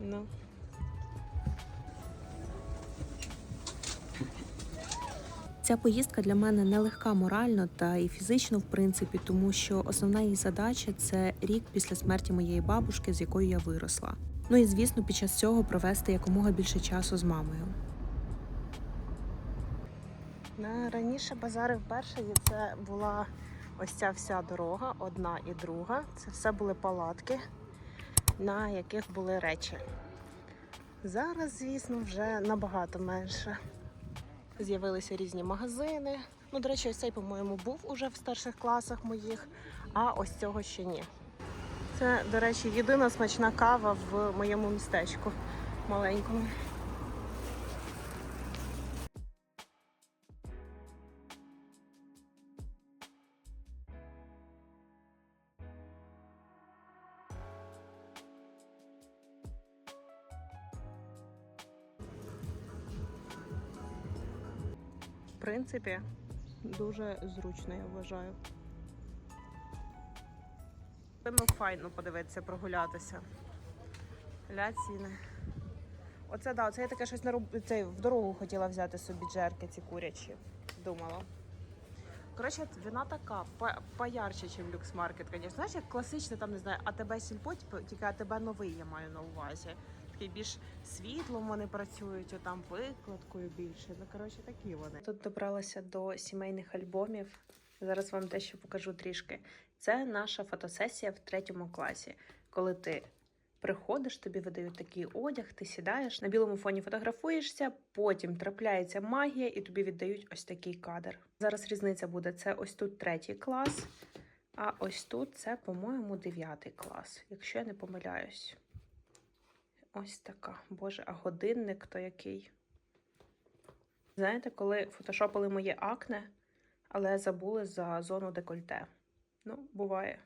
Ну. Ця поїздка для мене нелегка морально та і фізично, в принципі, тому що основна її задача це рік після смерті моєї бабушки, з якою я виросла. Ну і звісно, під час цього провести якомога більше часу з мамою. На раніше базари вперше це була ось ця вся дорога, одна і друга. Це все були палатки, на яких були речі. Зараз, звісно, вже набагато менше. З'явилися різні магазини. Ну, до речі, ось цей, по-моєму, був уже в старших класах моїх, а ось цього ще ні. Це, до речі, єдина смачна кава в моєму містечку маленькому. Принципі, дуже зручно, я вважаю. Ну, файно подивитися, прогулятися. Ля ціни. Оце да, оце я таке щось на руб... цей, в дорогу хотіла взяти собі джерки ці курячі. Думала. Коротше, вона така по- поярче, ніж люкс-маркет, звісно. Знаєш, як класичний, там не знаю, АТБ сільпо, типу, тільки АТБ новий я маю на увазі. Такий більш світлом вони працюють, там викладкою більше. Ну, коротше, такі вони. Тут добралася до сімейних альбомів. Зараз вам дещо покажу трішки. Це наша фотосесія в третьому класі, коли ти приходиш, тобі видають такий одяг, ти сідаєш на білому фоні фотографуєшся, потім трапляється магія, і тобі віддають ось такий кадр. Зараз різниця буде: це ось тут третій клас, а ось тут це, по-моєму, дев'ятий клас, якщо я не помиляюсь. Ось така. Боже, а годинник то який. Знаєте, коли фотошопили моє акне, але забули за зону декольте. Ну, буває.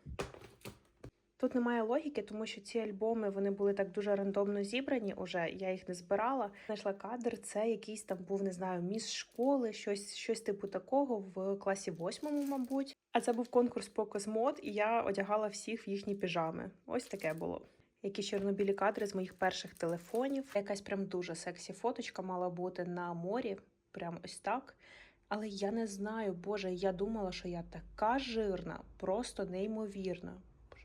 Тут немає логіки, тому що ці альбоми вони були так дуже рандомно зібрані. Уже я їх не збирала. Знайшла кадр. Це якийсь там був, не знаю, міс школи, щось, щось типу такого в класі восьмому, мабуть. А це був конкурс по космод, і я одягала всіх в їхні піжами. Ось таке було. Якісь чорнобілі кадри з моїх перших телефонів. Якась прям дуже сексі фоточка мала бути на морі, прям ось так. Але я не знаю, Боже, я думала, що я така жирна, просто неймовірна.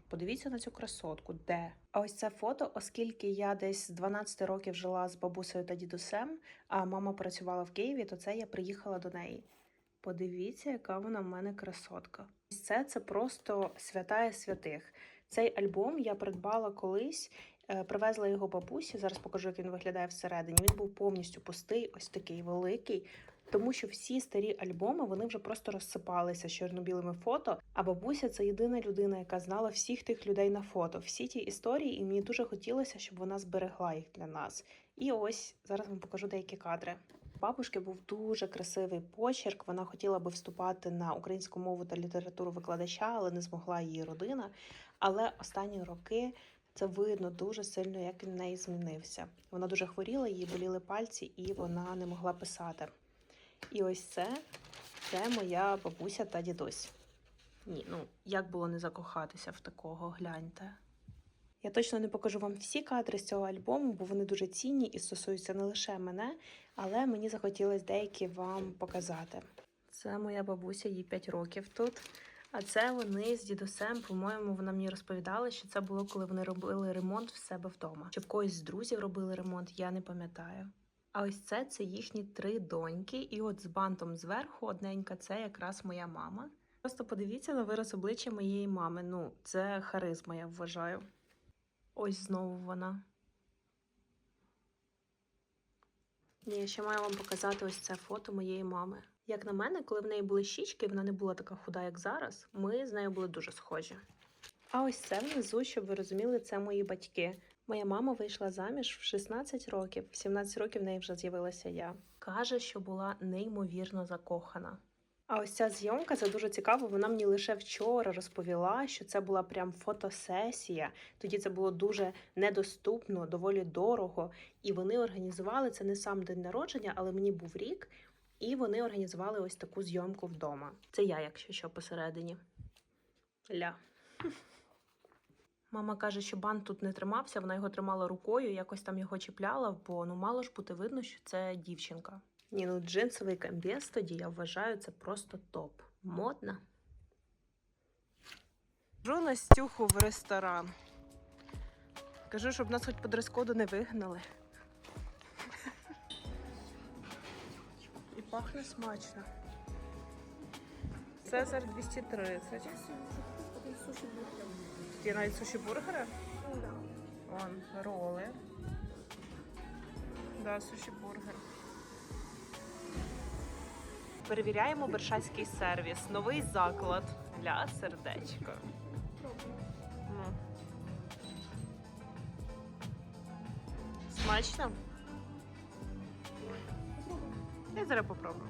Подивіться на цю красотку, де? А ось це фото, оскільки я десь з 12 років жила з бабусею та дідусем, а мама працювала в Києві, то це я приїхала до неї. Подивіться, яка вона в мене красотка. Це це просто святая святих. Цей альбом я придбала колись, е, привезла його бабусі. Зараз покажу, як він виглядає всередині. Він був повністю пустий, ось такий великий. Тому що всі старі альбоми вони вже просто розсипалися з чорно-білими фото. А бабуся це єдина людина, яка знала всіх тих людей на фото, всі ті історії, і мені дуже хотілося, щоб вона зберегла їх для нас. І ось зараз вам покажу деякі кадри. Бабушки був дуже красивий почерк. Вона хотіла би вступати на українську мову та літературу викладача, але не змогла її родина. Але останні роки це видно дуже сильно, як він в неї змінився. Вона дуже хворіла, їй боліли пальці, і вона не могла писати. І ось це, це моя бабуся та дідусь. Ні, ну як було не закохатися в такого, гляньте. Я точно не покажу вам всі кадри з цього альбому, бо вони дуже цінні і стосуються не лише мене, але мені захотілося деякі вам показати. Це моя бабуся, їй 5 років тут. А це вони з дідусем, по-моєму, вона мені розповідала, що це було, коли вони робили ремонт в себе вдома. Чи в когось з друзів робили ремонт, я не пам'ятаю. А ось це це їхні три доньки, і от з бантом зверху одненька це якраз моя мама. Просто подивіться на вираз обличчя моєї мами. Ну, це харизма, я вважаю. Ось знову вона. Я ще маю вам показати ось це фото моєї мами. Як на мене, коли в неї були щічки, вона не була така худа, як зараз. Ми з нею були дуже схожі. А ось це внизу, щоб ви розуміли, це мої батьки. Моя мама вийшла заміж в 16 років, в 17 років в неї вже з'явилася я. Каже, що була неймовірно закохана. А ось ця зйомка це дуже цікаво. Вона мені лише вчора розповіла, що це була прям фотосесія. Тоді це було дуже недоступно, доволі дорого. І вони організували це не сам день народження, але мені був рік. І вони організували ось таку зйомку вдома. Це я, якщо що, посередині. Ля. Мама каже, що бант тут не тримався, вона його тримала рукою, якось там його чіпляла, бо ну мало ж бути видно, що це дівчинка. Ні, ну джинсовий комбез тоді я вважаю це просто топ. Модно. Жу Настюху в ресторан. Кажу, щоб нас хоч по дрес-коду не вигнали. І пахне смачно. Цезар 230. Є навіть суші бургери? Вон, роли. Да, суші бургер. Перевіряємо Бершацький сервіс. Новий заклад для сердечка. Ну. Смачно? Я зараз попробую.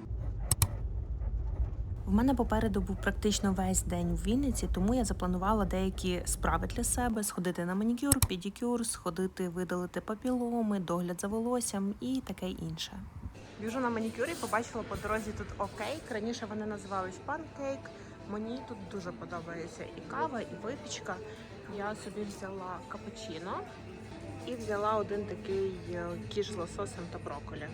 В мене попереду був практично весь день в Вінниці, тому я запланувала деякі справи для себе: сходити на манікюр, педикюр, сходити, видалити папіломи, догляд за волоссям і таке інше. Біжу на манікюр і побачила по дорозі тут окейк. Раніше вони називались панкейк. Мені тут дуже подобається і кава, і випічка. Я собі взяла капучино і взяла один такий е, кіш з лососем та брокколі.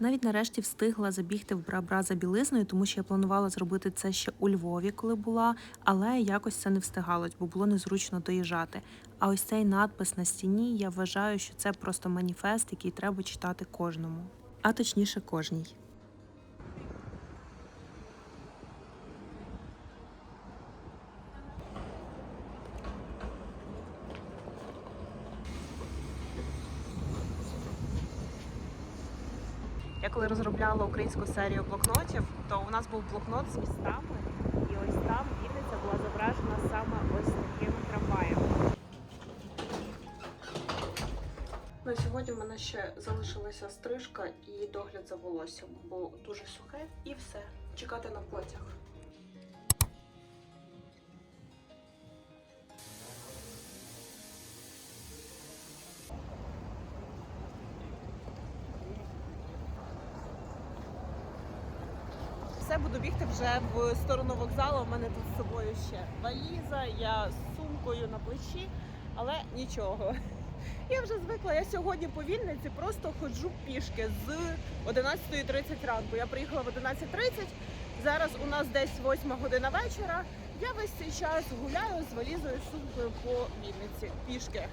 Навіть нарешті встигла забігти в бра-бра за білизною, тому що я планувала зробити це ще у Львові, коли була, але якось це не встигалось, бо було незручно доїжджати. А ось цей надпис на стіні, я вважаю, що це просто маніфест, який треба читати кожному, а точніше кожній. Я коли розробляла українську серію блокнотів, то у нас був блокнот з містами, і ось там Вінниця була зображена саме ось таким трамваєм. Ну сьогодні в мене ще залишилася стрижка і догляд за волоссям, бо дуже сухе, і все. Чекати на потяг. Вже в сторону вокзалу. У мене тут з собою ще валіза, я з сумкою на плечі, але нічого. Я вже звикла. Я сьогодні по Вінниці просто ходжу пішки з 11.30 ранку. Я приїхала в 11.30, Зараз у нас десь 8 година вечора. Я весь цей час гуляю з валізою сумкою по Вінниці пішки.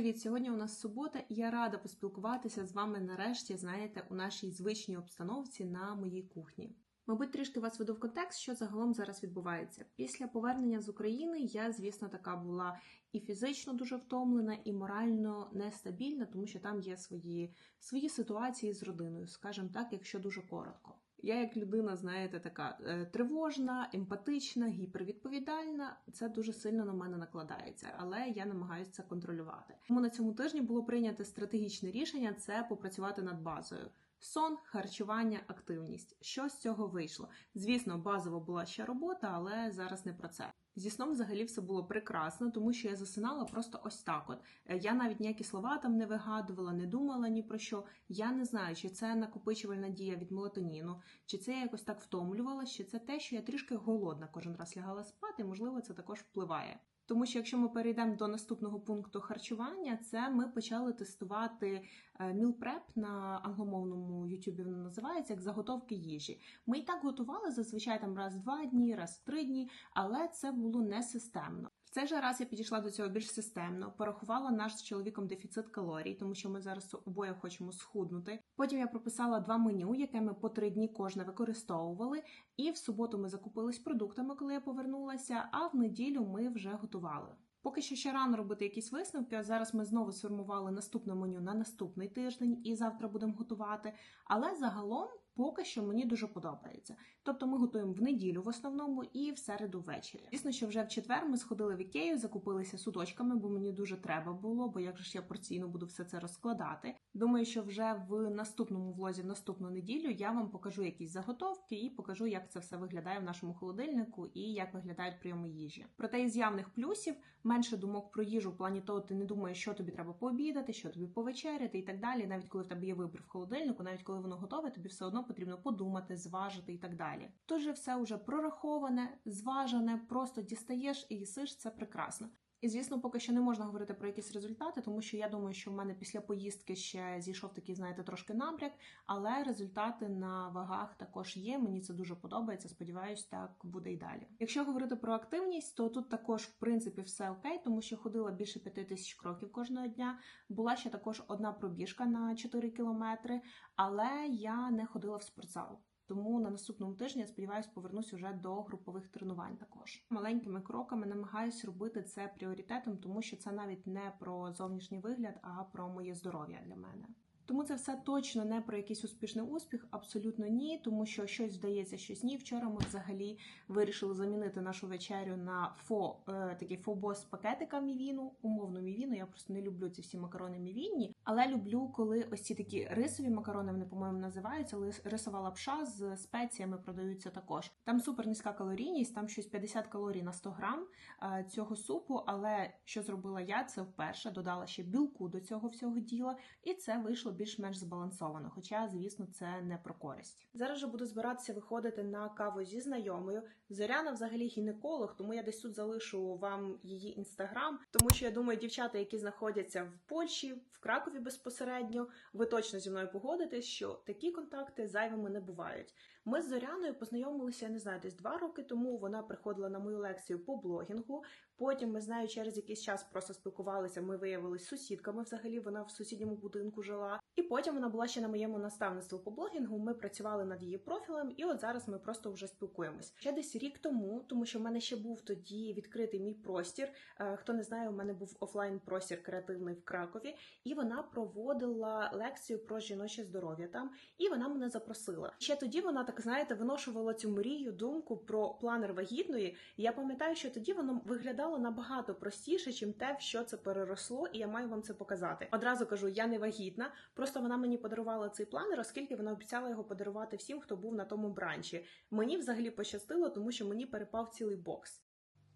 Привіт! Сьогодні у нас субота, і я рада поспілкуватися з вами нарешті, знаєте, у нашій звичній обстановці на моїй кухні. Мабуть, трішки вас веду в контекст, що загалом зараз відбувається. Після повернення з України я, звісно, така була і фізично дуже втомлена, і морально нестабільна, тому що там є свої, свої ситуації з родиною, скажімо так, якщо дуже коротко. Я, як людина, знаєте, така е, тривожна, емпатична, гіпервідповідальна. Це дуже сильно на мене накладається, але я намагаюся це контролювати. Тому на цьому тижні було прийнято стратегічне рішення це попрацювати над базою. Сон, харчування, активність. Що з цього вийшло? Звісно, базово була ще робота, але зараз не про це. Зі сном взагалі все було прекрасно, тому що я засинала просто ось так. От Е, я навіть ніякі слова там не вигадувала, не думала ні про що. Я не знаю, чи це накопичувальна дія від мелатоніну, чи це я якось так втомлювала, чи це те, що я трішки голодна кожен раз лягала спати. Можливо, це також впливає. Тому що якщо ми перейдемо до наступного пункту харчування, це ми почали тестувати prep на англомовному ютубі. Воно називається як заготовки їжі. Ми і так готували зазвичай там раз два дні, раз три дні, але це було не системно. В цей же раз я підійшла до цього більш системно, порахувала наш з чоловіком дефіцит калорій, тому що ми зараз обоє хочемо схуднути. Потім я прописала два меню, яке ми по три дні кожне використовували. І в суботу ми закупились продуктами, коли я повернулася. А в неділю ми вже готували. Поки що ще рано робити якісь висновки. а Зараз ми знову сформували наступне меню на наступний тиждень і завтра будемо готувати. Але загалом поки що мені дуже подобається. Тобто ми готуємо в неділю в основному і в середу ввечері. Звісно, що вже в четвер ми сходили в ікею, закупилися судочками, бо мені дуже треба було, бо як же ж я порційно буду все це розкладати. Думаю, що вже в наступному влозі, в наступну неділю, я вам покажу якісь заготовки і покажу, як це все виглядає в нашому холодильнику і як виглядають прийоми їжі. Проте із явних плюсів менше думок про їжу в плані того, ти не думаєш, що тобі треба пообідати, що тобі повечеряти і так далі. Навіть коли в тебе є вибір в холодильнику, навіть коли воно готове, тобі все одно потрібно подумати, зважити і так далі. Тут же все вже прораховане, зважене, просто дістаєш і їсиш це прекрасно. І звісно, поки що не можна говорити про якісь результати, тому що я думаю, що в мене після поїздки ще зійшов такий, знаєте, трошки набряк, але результати на вагах також є. Мені це дуже подобається. Сподіваюсь, так буде і далі. Якщо говорити про активність, то тут також в принципі все окей, тому що ходила більше п'яти тисяч кроків кожного дня. Була ще також одна пробіжка на 4 кілометри, але я не ходила в спортзал. Тому на наступному тижні я сподіваюся повернусь уже до групових тренувань. Також маленькими кроками намагаюсь робити це пріоритетом, тому що це навіть не про зовнішній вигляд, а про моє здоров'я для мене. Тому це все точно не про якийсь успішний успіх, абсолютно ні, тому що щось здається, щось ні. Вчора ми взагалі вирішили замінити нашу вечерю на фо е, такий фобос пакетика мівіну, умовну мівіну. Я просто не люблю ці всі макарони мівінні, але люблю, коли ось ці такі рисові макарони, вони по-моєму називаються. рисова лапша з спеціями продаються також. Там супер низька калорійність, там щось 50 калорій на 100 грам е, цього супу. Але що зробила я? Це вперше додала ще білку до цього всього діла, і це вийшло більш-менш збалансовано. Хоча, звісно, це не про користь. Зараз же буду збиратися виходити на каву зі знайомою. Зоряна взагалі гінеколог, тому я десь тут залишу вам її інстаграм, тому що я думаю, дівчата, які знаходяться в Польщі, в Кракові безпосередньо, ви точно зі мною погодитесь, що такі контакти зайвими не бувають. Ми з Зоряною познайомилися, я не знаю, десь два роки тому. Вона приходила на мою лекцію по блогінгу. Потім ми з нею через якийсь час просто спілкувалися. Ми виявилися сусідками. Взагалі вона в сусідньому будинку жила. І потім вона була ще на моєму наставництві по блогінгу. Ми працювали над її профілем, і от зараз ми просто вже спілкуємось. Ще десь рік тому, тому що в мене ще був тоді відкритий мій простір. Е, хто не знає, у мене був офлайн простір креативний в Кракові, і вона проводила лекцію про жіноче здоров'я там. І вона мене запросила. Ще тоді вона так знаєте, виношувала цю мрію, думку про планер вагітної. І я пам'ятаю, що тоді воно виглядало набагато простіше, чим те, в що це переросло, і я маю вам це показати. Одразу кажу, я не вагітна. Просто вона мені подарувала цей планер, оскільки вона обіцяла його подарувати всім, хто був на тому бранчі. Мені взагалі пощастило, тому що мені перепав цілий бокс.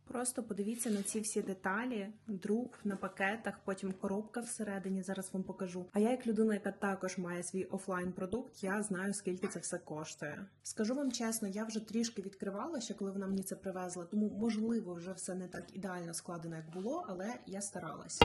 Просто подивіться на ці всі деталі, друк на пакетах, потім коробка всередині. Зараз вам покажу. А я, як людина, яка також має свій офлайн продукт, я знаю скільки це все коштує. Скажу вам чесно, я вже трішки відкривала ще, коли вона мені це привезла, тому можливо вже все не так ідеально складено, як було, але я старалась.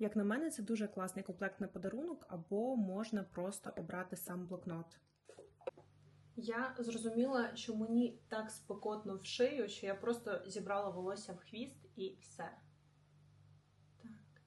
Як на мене, це дуже класний комплект на подарунок, або можна просто обрати сам блокнот. Я зрозуміла, що мені так спекотно в шию, що я просто зібрала волосся в хвіст і все. Так.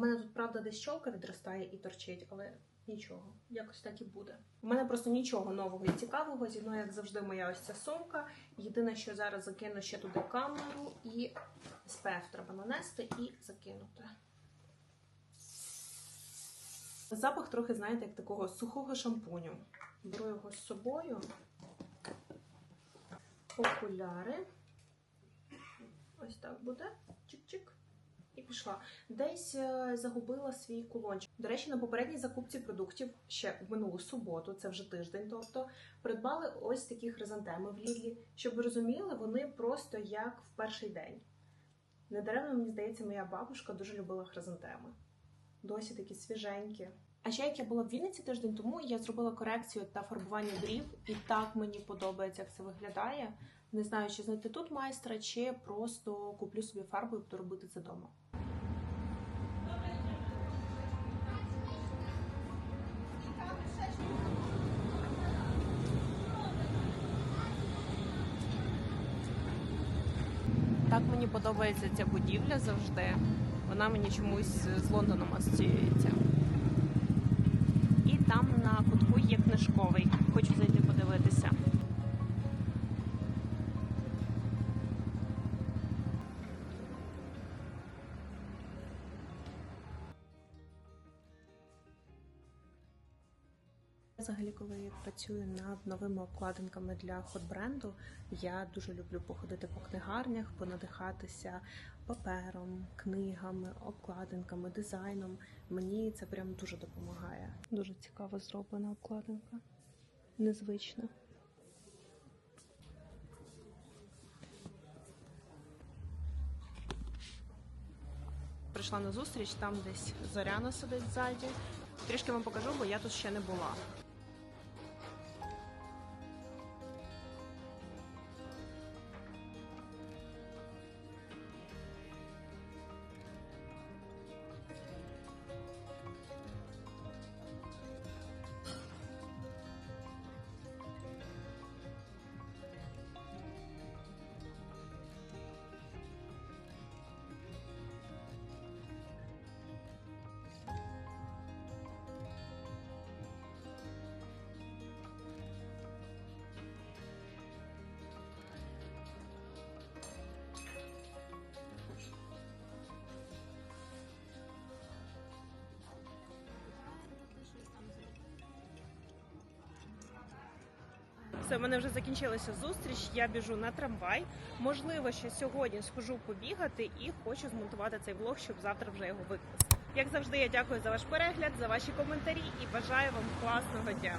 Мене тут, правда, десь щолка відростає і торчить, але нічого, якось так і буде. У мене просто нічого нового і цікавого. Зі мною, як завжди, моя ось ця сумка. Єдине, що зараз закину ще туди камеру і SPF треба нанести і закинути. Запах трохи, знаєте, як такого сухого шампуню. Беру його з собою. Окуляри. Ось так буде. Чик-чик. Пішла. Десь е, загубила свій кулончик. До речі, на попередній закупці продуктів ще в минулу суботу, це вже тиждень, тобто придбали ось такі хризантеми в Лідлі. Щоб ви розуміли, вони просто як в перший день. Недаремно, мені здається, моя бабушка дуже любила хризантеми. Досі такі свіженькі. А ще як я була в Вінниці тиждень тому, я зробила корекцію та фарбування брів, і так мені подобається, як це виглядає. Не знаю, чи знайти тут майстра, чи просто куплю собі фарбу і буду робити це вдома. Так мені подобається ця будівля завжди. Вона мені чомусь з Лондоном асоціюється. Там на кутку є книжковий. Хочу зайти подивитися. Взагалі, коли я працюю над новими обкладинками для хот-бренду, я дуже люблю походити по книгарнях, понадихатися папером, книгами, обкладинками, дизайном. Мені це прям дуже допомагає. Дуже цікаво зроблена обкладинка. Незвична. Прийшла на зустріч, там десь Зоряна сидить ззаді. Трішки вам покажу, бо я тут ще не була. Все, в мене вже закінчилася зустріч. Я біжу на трамвай. Можливо, що сьогодні схожу побігати і хочу змонтувати цей влог, щоб завтра вже його викласти. Як завжди, я дякую за ваш перегляд, за ваші коментарі і бажаю вам класного дня.